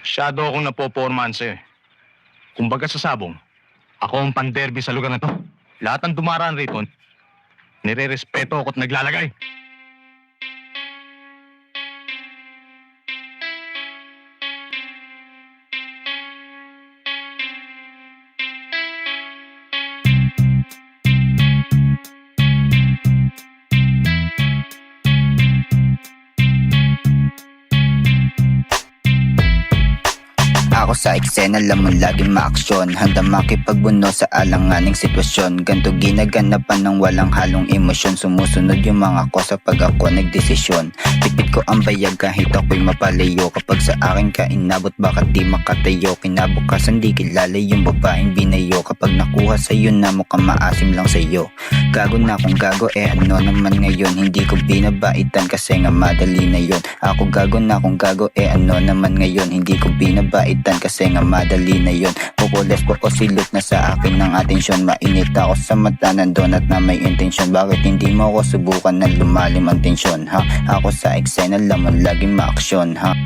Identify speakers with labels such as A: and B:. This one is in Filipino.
A: Masyado akong napopormahan sa'yo eh. Kumbaga sa sabong, ako ang panderby sa lugar na to. Lahat ng dumaraan rito, nire-respeto ako at naglalagay.
B: Ako sa eksena lamang laging maaksyon. Handa makipagbuno sa alanganing sitwasyon. Ganto ginaganapan ng walang halong emosyon. Sumusunod yung mga ko sa pag ako nagdesisyon. Pitpit ko ang bayag kahit ako'y mapalayo. Kapag sa akin ka inabot bakit di makatayo? Kinabukasan di kilala yung babaeng binayo. Kapag nakuha sa'yo na mukhang maasim lang sa'yo. Gago na akong gago eh ano naman ngayon? Hindi ko binabaitan kasi nga madali na yon Ako gago na akong gago eh ano naman ngayon? Hindi ko binabaitan kasi nga madali na yon Pupules po o silot na sa akin ng atensyon. Mainit ako sa mata ng donut na may intensyon. Bakit hindi mo ako subukan na lumalim ang tensyon ha? Ako sa eksena lamang laging maaksyon ha